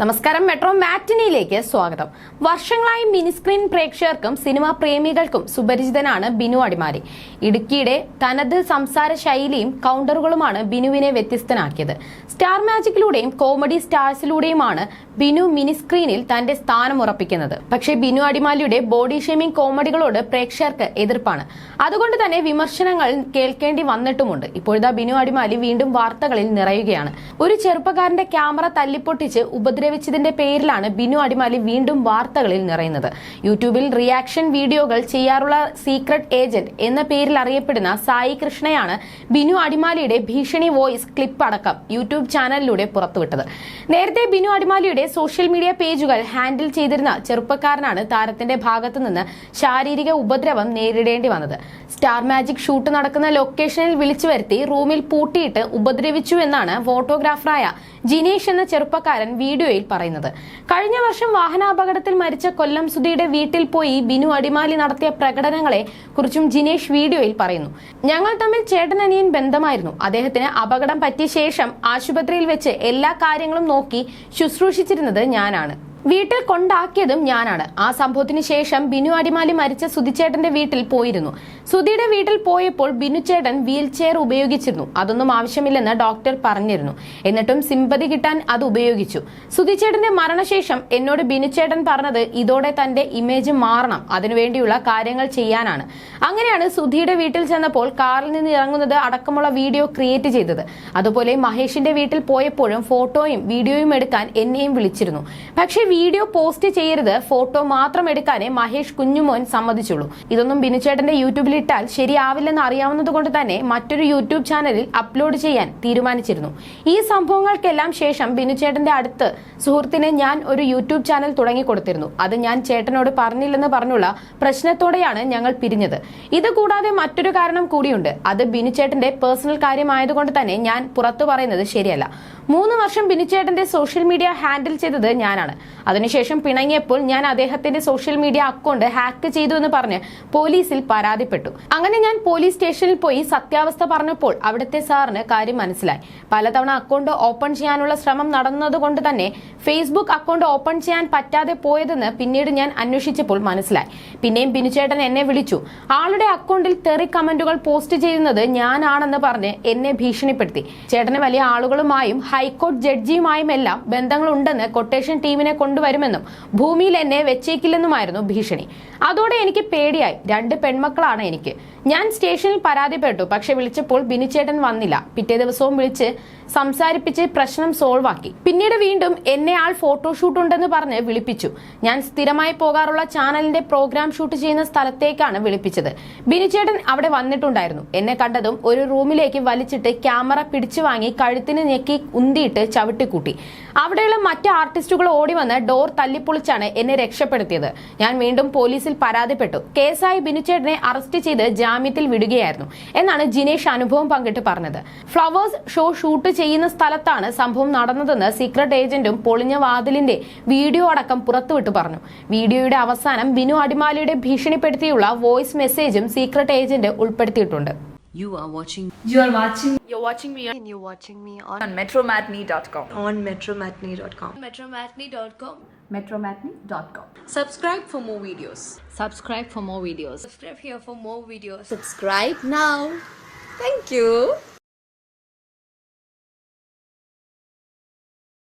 നമസ്കാരം മെട്രോ മാറ്റിനിയിലേക്ക് സ്വാഗതം. വർഷങ്ങളായി മിനിസ്ക്രീൻ പ്രേക്ഷകർക്കും സിനിമാ പ്രേമികൾക്കും സുപരിചിതനാണ് ബിനു അടിമാലി. ഇടുക്കിയുടെ തനത് സംസാര ശൈലിയും കൗണ്ടറുകളുമാണ് ബിനുവിനെ വ്യത്യസ്തനാക്കിയത്. സ്റ്റാർ മാജിക്കിലൂടെയും കോമഡി സ്റ്റാർസിലൂടെയുമാണ് ബിനു മിനിസ്ക്രീനിൽ തന്റെ സ്ഥാനം ഉറപ്പിക്കുന്നത്. പക്ഷേ ബിനു അടിമാലിയുടെ ബോഡി ഷേമിംഗ് കോമഡികളോട് പ്രേക്ഷകർക്ക് എതിർപ്പാണ്. അതുകൊണ്ട് തന്നെ വിമർശനങ്ങൾ കേൾക്കേണ്ടി വന്നിട്ടുമുണ്ട്. ഇപ്പോഴത്തെ ബിനു അടിമാലി വീണ്ടും വാർത്തകളിൽ നിറയുകയാണ്. ഒരു ചെറുപ്പക്കാരന്റെ ക്യാമറ തല്ലിപ്പൊട്ടിച്ച് ഉപദ്രവിച്ചതിന്റെ പേരിലാണ് ബിനു അടിമാലി വീണ്ടും വാർത്തകളിൽ നിറയുന്നത്. യൂട്യൂബിൽ റിയാക്ഷൻ വീഡിയോകൾ ചെയ്യാറുള്ള സീക്രട്ട് ഏജന്റ് എന്ന പേരിൽ അറിയപ്പെടുന്ന സായി കൃഷ്ണയാണ് ബിനു അടിമാലിയുടെ ഭീഷണി വോയിസ് ക്ലിപ്പ് അടക്കം യൂട്യൂബ് ചാനലിലൂടെ പുറത്തുവിട്ടത്. നേരത്തെ ബിനു അടിമാലിയുടെ സോഷ്യൽ മീഡിയ പേജുകൾ ഹാൻഡിൽ ചെയ്തിരുന്ന ചെറുപ്പക്കാരനാണ് താരത്തിന്റെ ഭാഗത്തു നിന്ന് ശാരീരിക ഉപദ്രവം നേരിടേണ്ടി വന്നത്. സ്റ്റാർ മാജിക് ഷൂട്ട് നടക്കുന്ന ലൊക്കേഷനിൽ വിളിച്ചു വരുത്തി റൂമിൽ പൂട്ടിയിട്ട് ഉപദ്രവിച്ചു എന്നാണ് ഫോട്ടോഗ്രാഫറായ ജിനേഷ് എന്ന ചെറുപ്പക്കാരൻ വീഡിയോയിൽ പറയുന്നത്. കഴിഞ്ഞ വർഷം വാഹനാപകടത്തിൽ മരിച്ച കൊല്ലം സുധിയുടെ വീട്ടിൽ പോയി ബിനു അടിമാലി നടത്തിയ പ്രകടനങ്ങളെ കുറിച്ചും ജിനേഷ് വീഡിയോയിൽ പറയുന്നു. ഞങ്ങൾ തമ്മിൽ ചേട്ടനനിയൻ ബന്ധമായിരുന്നു. അദ്ദേഹത്തിന് അപകടം പറ്റിയ ശേഷം ആശുപത്രിയിൽ വെച്ച് എല്ലാ കാര്യങ്ങളും നോക്കി ശുശ്രൂഷിച്ചിരുന്നത് ഞാനാണ്. വീട്ടിൽ കൊണ്ടാക്കിയതും ഞാനാണ്. ആ സംഭവത്തിന് ശേഷം ബിനു അടിമാലി മരിച്ച സുധിച്ചേട്ടന്റെ വീട്ടിൽ പോയിരുന്നു. സുധിയുടെ വീട്ടിൽ പോയപ്പോൾ ബിനുചേട്ടൻ വീൽ ചെയർ ഉപയോഗിച്ചിരുന്നു. അതൊന്നും ആവശ്യമില്ലെന്ന് ഡോക്ടർ പറഞ്ഞിരുന്നു. എന്നിട്ടും സിമ്പതി കിട്ടാൻ അത് ഉപയോഗിച്ചു. സുധിച്ചേട്ടന്റെ മരണശേഷം എന്നോട് ബിനുചേട്ടൻ പറഞ്ഞത് ഇതോടെ തന്റെ ഇമേജ് മാറണം. അതിനുവേണ്ടിയുള്ള കാര്യങ്ങൾ ചെയ്യാനാണ്. അങ്ങനെയാണ് സുധിയുടെ വീട്ടിൽ ചെന്നപ്പോൾ കാറിൽ നിന്ന് ഇറങ്ങുന്നത് അടക്കമുള്ള വീഡിയോ ക്രിയേറ്റ് ചെയ്തത്. അതുപോലെ മഹേഷിന്റെ വീട്ടിൽ പോയപ്പോഴും ഫോട്ടോയും വീഡിയോയും എടുക്കാൻ എന്നെയും വിളിച്ചിരുന്നു. പക്ഷേ വീഡിയോ പോസ്റ്റ് ചെയ്യരുത് ഫോട്ടോ മാത്രം എടുക്കാനേ മഹേഷ് കുഞ്ഞുമോൻ സമ്മതിച്ചുള്ളൂ. ഇതൊന്നും ബിനുചേട്ടന്റെ യൂട്യൂബിൽ ഇട്ടാൽ ശരിയാവില്ലെന്ന് അറിയാവുന്നതുകൊണ്ട് തന്നെ മറ്റൊരു യൂട്യൂബ് ചാനലിൽ അപ്ലോഡ് ചെയ്യാൻ തീരുമാനിച്ചിരുന്നു. ഈ സംഭവങ്ങൾക്കെല്ലാം ശേഷം ബിനുചേട്ടന്റെ അടുത്ത് സുഹൃത്തിന് ഞാൻ ഒരു യൂട്യൂബ് ചാനൽ തുടങ്ങി കൊടുത്തിരുന്നു അത് ഞാൻ ചേട്ടനോട് പറഞ്ഞില്ലെന്ന് പറഞ്ഞുള്ള പ്രശ്നത്തോടെയാണ് ഞങ്ങൾ പിരിഞ്ഞത്. ഇത് കൂടാതെ മറ്റൊരു കാരണം കൂടിയുണ്ട്. അത് ബിനുചേട്ടന്റെ പേഴ്സണൽ കാര്യമായതുകൊണ്ട് തന്നെ ഞാൻ പുറത്തു പറയുന്നത് ശരിയല്ല. മൂന്ന് വർഷം ബിനിച്ചേട്ടന്റെ സോഷ്യൽ മീഡിയ ഹാൻഡിൽ ചെയ്തത് ഞാനാണ്. അതിനുശേഷം പിണങ്ങിയപ്പോൾ ഞാൻ അദ്ദേഹത്തിന്റെ സോഷ്യൽ മീഡിയ അക്കൗണ്ട് ഹാക്ക് ചെയ്തു എന്ന് പറഞ്ഞ് പോലീസിൽ പരാതിപ്പെട്ടു. അങ്ങനെ ഞാൻ പോലീസ് സ്റ്റേഷനിൽ പോയി സത്യാവസ്ഥ പറഞ്ഞപ്പോൾ അവിടുത്തെ സാറിന് കാര്യം മനസ്സിലായി. പലതവണ അക്കൗണ്ട് ഓപ്പൺ ചെയ്യാനുള്ള ശ്രമം നടന്നതുകൊണ്ട് തന്നെ ഫേസ്ബുക്ക് അക്കൗണ്ട് ഓപ്പൺ ചെയ്യാൻ പറ്റാതെ പോയതെന്ന് പിന്നീട് ഞാൻ അന്വേഷിച്ചപ്പോൾ മനസ്സിലായി. പിന്നെയും ബിനുചേട്ടൻ എന്നെ വിളിച്ചു. ആളുടെ അക്കൗണ്ടിൽ തെറി കമന്റുകൾ പോസ്റ്റ് ചെയ്യുന്നത് ഞാനാണെന്ന് പറഞ്ഞ് എന്നെ ഭീഷണിപ്പെടുത്തി. ചേട്ടന് വലിയ ആളുകളുമായും ഹൈക്കോടതി ജഡ്ജിയുമായും എല്ലാം ബന്ധങ്ങളുണ്ടെന്ന് കൊട്ടേഷൻ ടീമിനെ കൊണ്ടുവരുമെന്നും ഭൂമിയിൽ എന്നെ വെച്ചേക്കില്ലെന്നുമായിരുന്നു ഭീഷണി. അതോടെ എനിക്ക് പേടിയായി. രണ്ട് പെൺമക്കളാണ് എനിക്ക്. ഞാൻ സ്റ്റേഷനിൽ പരാതിപ്പെട്ടു. പക്ഷെ വിളിച്ചപ്പോൾ ബിനിച്ചേട്ടൻ വന്നില്ല. പിറ്റേ ദിവസവും വിളിച്ച് സംസാരിപ്പിച്ച് പ്രശ്നം സോൾവ് ആക്കി. പിന്നീട് വീണ്ടും എന്നെ ആൾ ഫോട്ടോഷൂട്ട് ഉണ്ടെന്ന് പറഞ്ഞ് വിളിപ്പിച്ചു. ഞാൻ സ്ഥിരമായി പോകാറുള്ള ചാനലിന്റെ പ്രോഗ്രാം ഷൂട്ട് ചെയ്യുന്ന സ്ഥലത്തേക്കാണ് വിളിപ്പിച്ചത്. ബിനുചേട്ടൻ അവിടെ വന്നിട്ടുണ്ടായിരുന്നു. എന്നെ കണ്ടതും ഒരു റൂമിലേക്ക് വലിച്ചിട്ട് ക്യാമറ പിടിച്ചു വാങ്ങി കഴുത്തിന് ഞെക്കി ഉന്തിയിട്ട് ചവിട്ടിക്കൂട്ടി. അവിടെയുള്ള മറ്റ് ആർട്ടിസ്റ്റുകൾ ഓടി വന്ന് ഡോർ തല്ലിപ്പൊളിച്ചാണ് എന്നെ രക്ഷപ്പെടുത്തിയത്. ഞാൻ വീണ്ടും പോലീസിൽ പരാതിപ്പെട്ടു. കേസായി ബിനുചേട്ടനെ അറസ്റ്റ് ചെയ്ത് ജാമ്യത്തിൽ വിടുകയായിരുന്നു. എന്നാണ് ജിനേഷ് അനുഭവം പങ്കിട്ട് പറഞ്ഞത്. ഫ്ലവേഴ്സ് ഷോ ഷൂട്ട് ചെയ്യുന്ന സ്ഥലത്താണ് സംഭവം നടന്നതെന്ന് സീക്രട്ട് ഏജന്റും പൊളിഞ്ഞ വാതിലിന്റെ വീഡിയോ അടക്കം പുറത്തുവിട്ട് പറഞ്ഞു വീഡിയോയുടെ അവസാനം ബിനു അടിമാലിയുടെ ഭീഷണിപ്പെടുത്തിയുള്ള വോയിസ് മെസ്സേജും സീക്രട്ട് ഏജന്റ് ഉൾപ്പെടുത്തിയിട്ടുണ്ട് You are watching You are watching You're watching me on, and you're watching me on, on metromatney.com. on metromatney.com. metromatney.com. Metromatney.com. Subscribe for more videos. subscribe for more videos. Subscribe here for more videos. Subscribe now. Thank you.